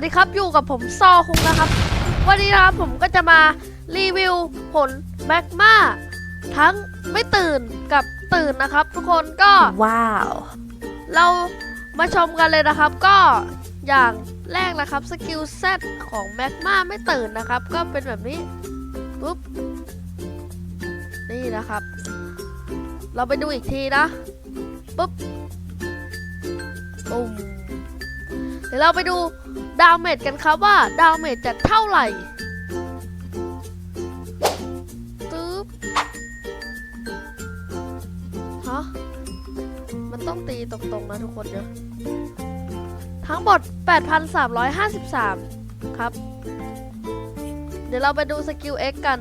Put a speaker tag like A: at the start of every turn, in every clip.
A: สดีครับอยู่กับผมซอคุงนะครับ วันนี้นะครับผมก็จะมารีวิวผลแมกมาทั้งไม่ตื่นกับตื่นนะครับ ทุกคนก็
B: ว้าว
A: เรามาชมกันเลยนะครับ ก็อย่างแรกนะครับสกิลเซตของแมกมาไม่ตื่นนะครับ ก็เป็นแบบนี้ปุ๊บนี่นะครับ เราไปดูอีกทีนะปุ๊บปุ่ม เดี๋ยวเราไปดูดาเมจกันครับว่าดาเมจจะเท่าไหร่ตึ๊บฮะมันต้องตีตรงๆนะทุกคนเดี๋ยวทั้งหมด 8,353 ครับ เดี๋ยวเราไปดูสกิล X กัน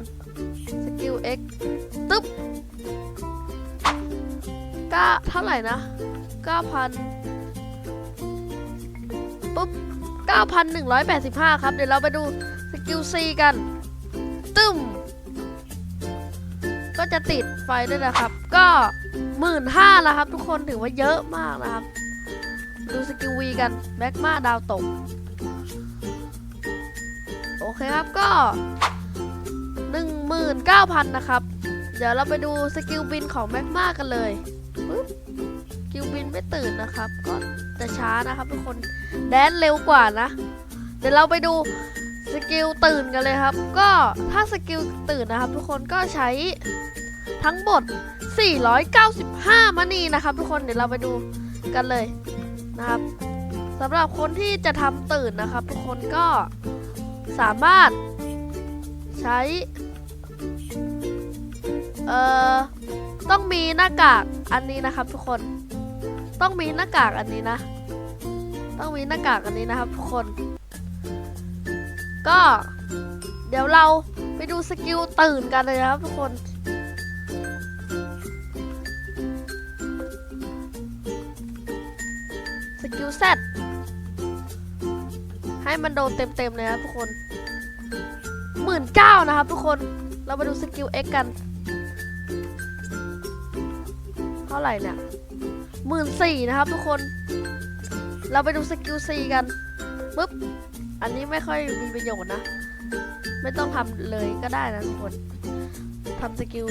A: สกิล X ตึ๊บก็เท่าไหร่นะ9,000 ปุ๊บ 9,185 ครับ เดี๋ยวเราไปดูสกิล C กัน ตึ้ม ก็จะติดไฟด้วยนะครับ ก็หมื่นห้าแล้วครับ ทุกคนถือว่าเยอะมากนะครับ ดูสกิลวีกันแบ็กมาดาวตก โอเคครับก็หนึ่งหมื่นเก้าพันนะครับ เดี๋ยวเราไปดูสกิลบินของแม็กมากันเลย ปึ๊บสกิลบินไม่ตื่นนะครับ ก็จะช้านะครับทุกคนแดนเร็วกว่านะ เดี๋ยวเราไปดูสกิลตื่นกันเลยครับ ก็ถ้าสกิลตื่นนะครับทุกคนก็ใช้ทั้งหมด 495มานีนะครับ ทุกคนเดี๋ยวเราไปดูกันเลยนะครับสำหรับคนที่จะทำตื่นนะครับ ทุกคนก็สามารถใช้ เอ่อ ต้องมีหน้ากากอันนี้นะครับ ทุกคน ต้องมีหน้ากากอันนี้นะ ต้องมีหน้ากากอันนี้นะครับ ทุกคน ก็ เดี๋ยวเราไปดูสกิลตื่นกันเลยนะครับทุกคนสกิลเซตให้มันโดนเต็มๆเลยนะครับทุกคนหมื่นเก้านะครับทุกคน เรามาดูสกิล X กัน เท่าไหร่เนี่ยหมื่นสี่นะครับทุกคน เราไปดูสกิล C กันปุ๊บ อันนี้ไม่ค่อยมีประโยชน์นะ ไม่ต้องทำเลยก็ได้นะทุกคนทำสกิล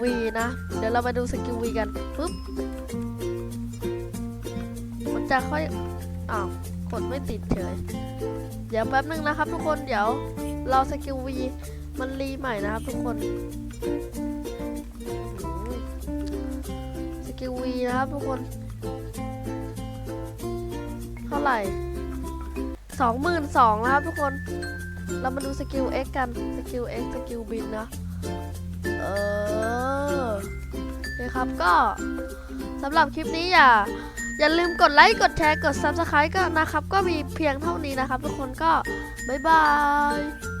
A: V นะ เดี๋ยวเรามาดูสกิล V กันปุ๊บ มันจะค่อย อ้าวกดไม่ติดเฉย เดี๋ยวแป๊บนึงนะครับทุกคน เดี๋ยวเรอสกิลวีมันรีใหม่นะครับทุกคน วีนะครับทุกคน เท่าไหร่สองหมื่นสองนะครับทุกคน เรามาดูสกิล X กัน สกิล X สกิลบินนะ เออโอเคครับก็สำหรับคลิปนี้อย่าอย่าลืมกดไลค์กดแชร์กด Subscribe ก็นะครับ ก็มีเพียงเท่านี้นะครับ ทุกคนก็ บ๊ายบาย